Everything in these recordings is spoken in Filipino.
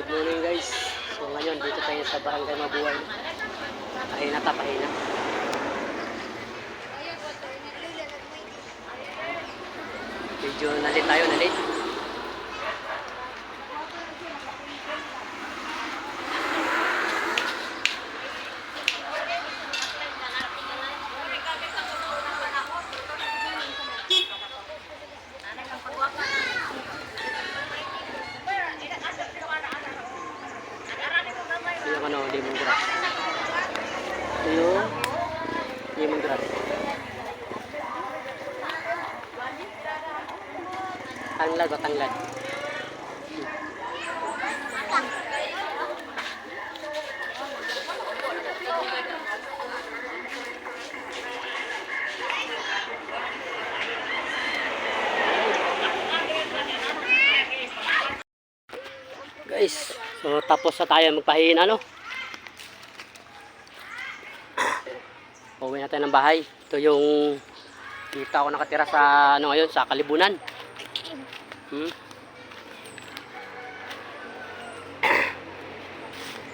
Good morning guys. So ngayon dito tayo sa Barangay Mabuhay. Pahina ta, pahina. Medyo nalit tayo, nalit. Ito yung ano, lemongrass. Ito yung lemongrass. Tanglad ba tanglad? Guys, so tapos na tayo magpahina, no? Uwi na tayo ng bahay. Ito yung dito ako nakatira sa ano ngayon, sa Kalibunan. Hmm?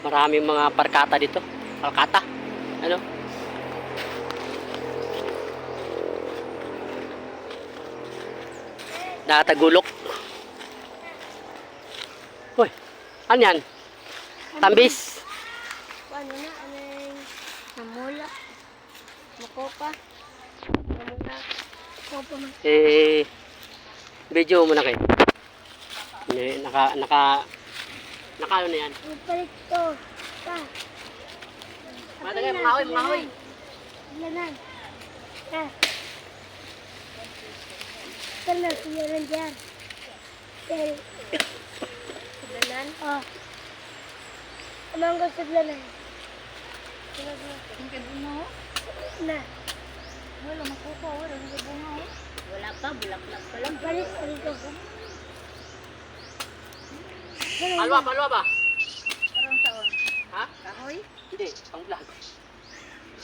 Maraming mga barkata dito. Barkata. Ano? Nakatagulok. Hoy, ano yan? Tambis. Ano na, ano yung namula, makopa, namula, makopa. Eh, video mo na kayo. Eh, naka, naka, naka ano na yan? Magpalit to, pa. Matagay, mga hoy, mga hoy. Lanan. Ha. Kana, siyaran dyan. Dahil, Lanan? Oh. Ano ang gusto lanan? Ang kabunga oh. Na, Wala makuha oh. Wala kabunga oh. Wala pa, bulaklak pa lang. palit, palit ko. Alwa ba, alwa ba? Parang saon. Ha? Kahoy? Hindi, pang vlog.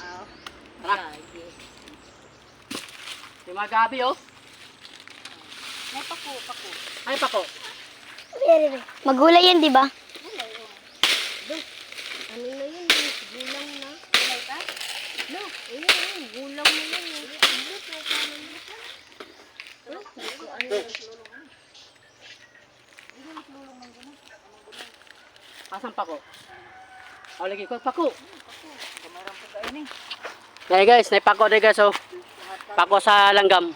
Oo. Tara. Yung mga gabi, oh. May pako, pako. Ay, pako. Magulay yan, di ba? Wala oh. Duh. Ano na yun? Gulang na. Wala ka? No. Ayun, ayun. Gulang na yan. eh. Ano to? Paano na ka? Ano? Hindi ko ano yung tulungan. Hindi ko tulungan man ganun. Asan pako? Oh, lagi ko, pako. Kamarang po kayo ni. Hey guys, may pako na guys, oh. Pako sa langgam.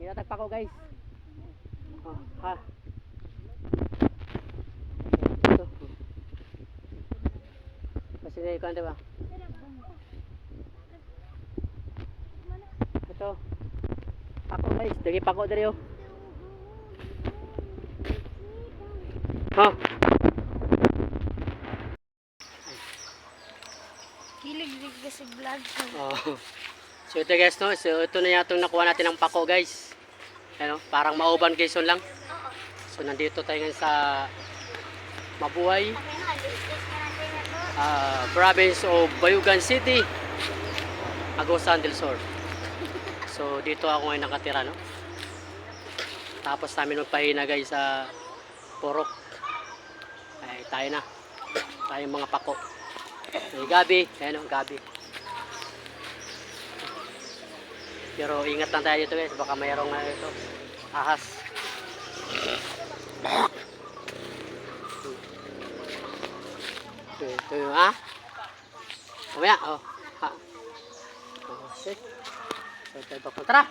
Kinatag pako guys. Oh, ha. Kasi na ikaw, diba? Ito. Pako guys, dagi pako dari oh. Ha? Hilig-lig kasi vlog. Oh. So ito guys no, so ito na yatong nakuha natin ng pako guys. Ano, parang mauban Quezon lang. So nandito tayo ngayon sa Mabuhay, ah, province of Bayugan City, Agusan del Sur. So dito ako ngayon nakatira no. Tapos namin magpahina guys sa Porok. Ay tayo na. Tayong mga pako. May gabi, ayan o, gabi. Pero ingat lang tayo dito guys, baka mayroong ano ito, ahas. Ito, ito yung ah. Mamaya, oh. Ha. Oh, shit. Tayo pa Tara!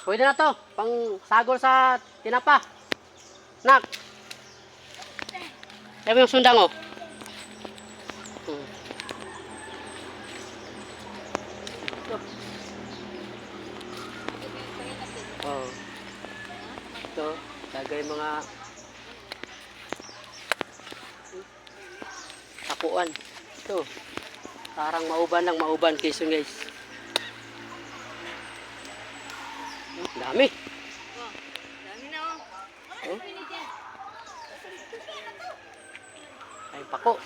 Pwede na to, pang sagol sa tinapa. Nak! Sabi yung sundang oh. Hmm. Mga tapuan. Ito. Parang mauban lang, mauban Quezon guys. Dami na oh. Oh. Pako.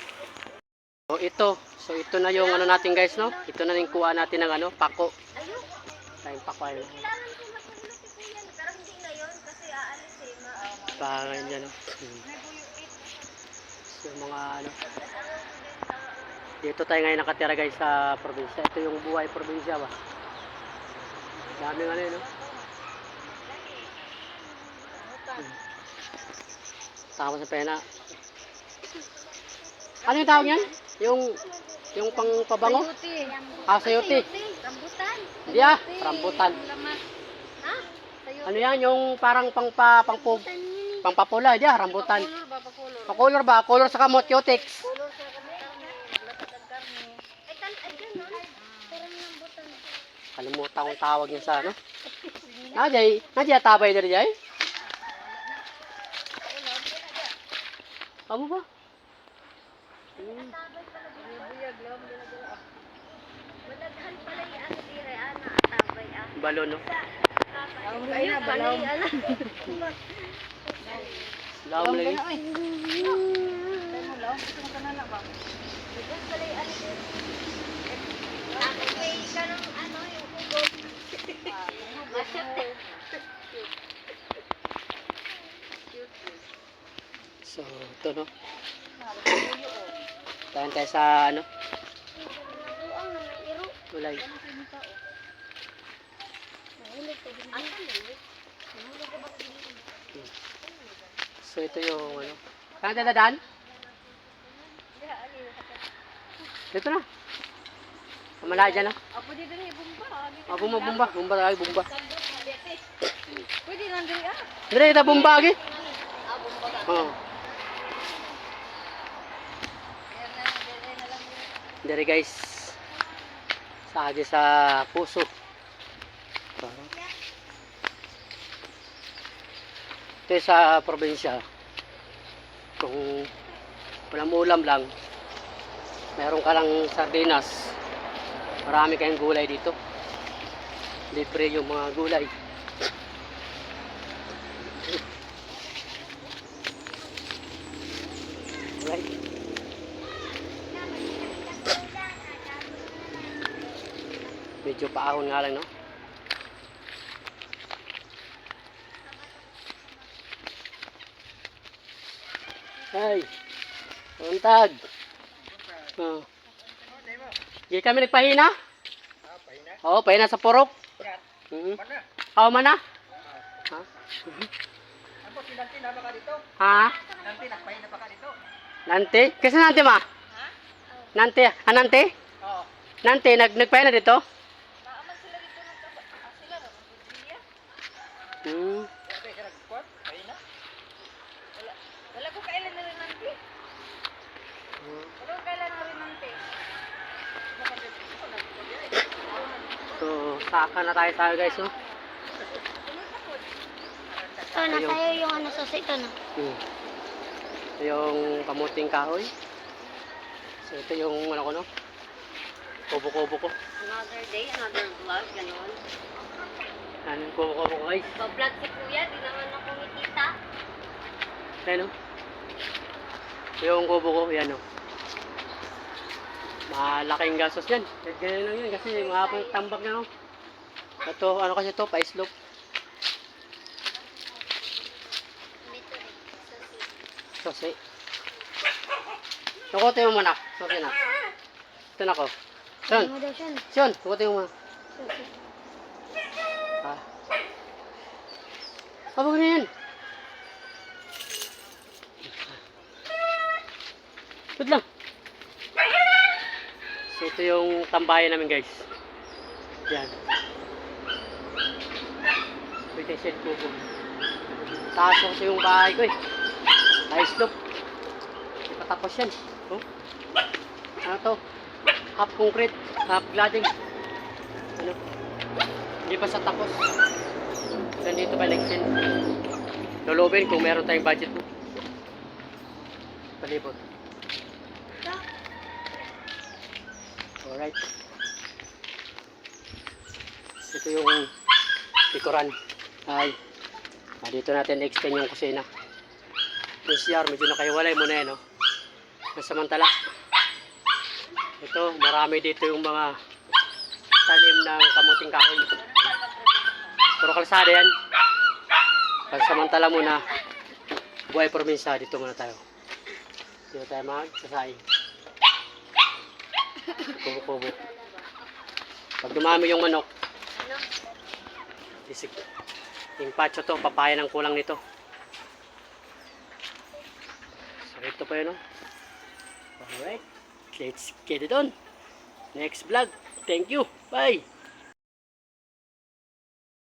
So ito, so ito na yung ano natin guys, no? Ito na yung kuha natin ng ano, pako. Eh. Ma- Lipangan dyan, no? Hmm. So, mga ano. Dito tayo ngayon nakatira guys sa probinsya. Ito yung buhay probinsya ba? Daming ano yun, no? Hmm. Tama sa pena. Ano yung tawag yan? Yung, yung pang pabango? Sayuti. Ah, sayote. Rambutan. Hindi ah, rambutan. Ha? Sayuti. Ano yan? Yung parang pang pa, pang pu, pang papula. Hindi ah, rambutan. Color ba? Color sa kamot, rambutan. Kalimutan kong tawag niya sa ano. Najay, najay tabay na rin Amo ba? Balon, no? Ay, na, balaw. Lawam lagi. Nakakay ka ng yung hugot. Masyate. So, ito, no? Tahan tayo sa ano? Na din. So, ito yung ano. Saan tayo dadaan? Dito na. Mamala dyan, no? Apo dito ni bumba. Ah, bumba, bumba. Bumba tayo, bumba. Pwede nandiri ah. Dire, kita bumba lagi. Oo. Dire guys. Sagi sa puso. Ito sa probinsya. Kung walang ulam lang, meron ka lang sardinas. Marami kayong gulay dito. Libre yung mga gulay. Right. Medyo paahon nga lang, no? Ay, untag. Oh. Di kami nagpahina? Oo, pahina sa purok. Oo, man na. Ha? Mhm. Ha? Nante? Kasi nante ma? Nante? Ah, nante? Nante, nag nagpahinga dito? Hmm. Wala ko kailan na rin nante. Wala ko kailan na rin nante. So, saka na tayo tayo guys, no? Ito, nasa iyo yung ano sa ito na. Hmm. Ito yung kamuting kahoy. So, ito yung ano ko, no? Kubo-kubo ko. Another day, another vlog, gano'n. Ano yung kubo-kubo ko, guys? Pa-vlog si kuya, di naman ako kumikita. Ayan, no? Ito yung kubo ko, yan, no? Malaking gastos yan. Ganyan lang yan kasi mga tambak na, no? Ito, ano kasi ito, pa-slope. Susi. Tukotin mo muna. Susi na. Ito na ko. Son? Son, tukotin mo muna. Ah. Abang na yan. Good lang. So ito yung tambayan namin guys. Yan. Yung shed kubo. Taas ko kasi yung bahay ko eh. High slope. Hindi pa tapos yan. Oh. Ano to? Half concrete, half cladding. Ano? Hindi pa sa tapos. Nandito pa nag-send. Lolobin kung meron tayong budget mo. Palibot. Alright. Ito yung likuran. Ay. Dito natin extend yung kusina. Yung CR, medyo nakaiwalay muna yan, no? Nasamantala. Ito, marami dito yung mga tanim ng kamuting kahoy. Puro kalsada yan. Pansamantala muna. buhay probinsya, dito muna tayo. Dito tayo magsasaing. Kubo-kubo. Pag dumami yung manok, sisig. Yung pacho to, papaya ng kulang nito. So, ito pa yun, no? Alright. Let's get it on. Next vlog. Thank you. Bye.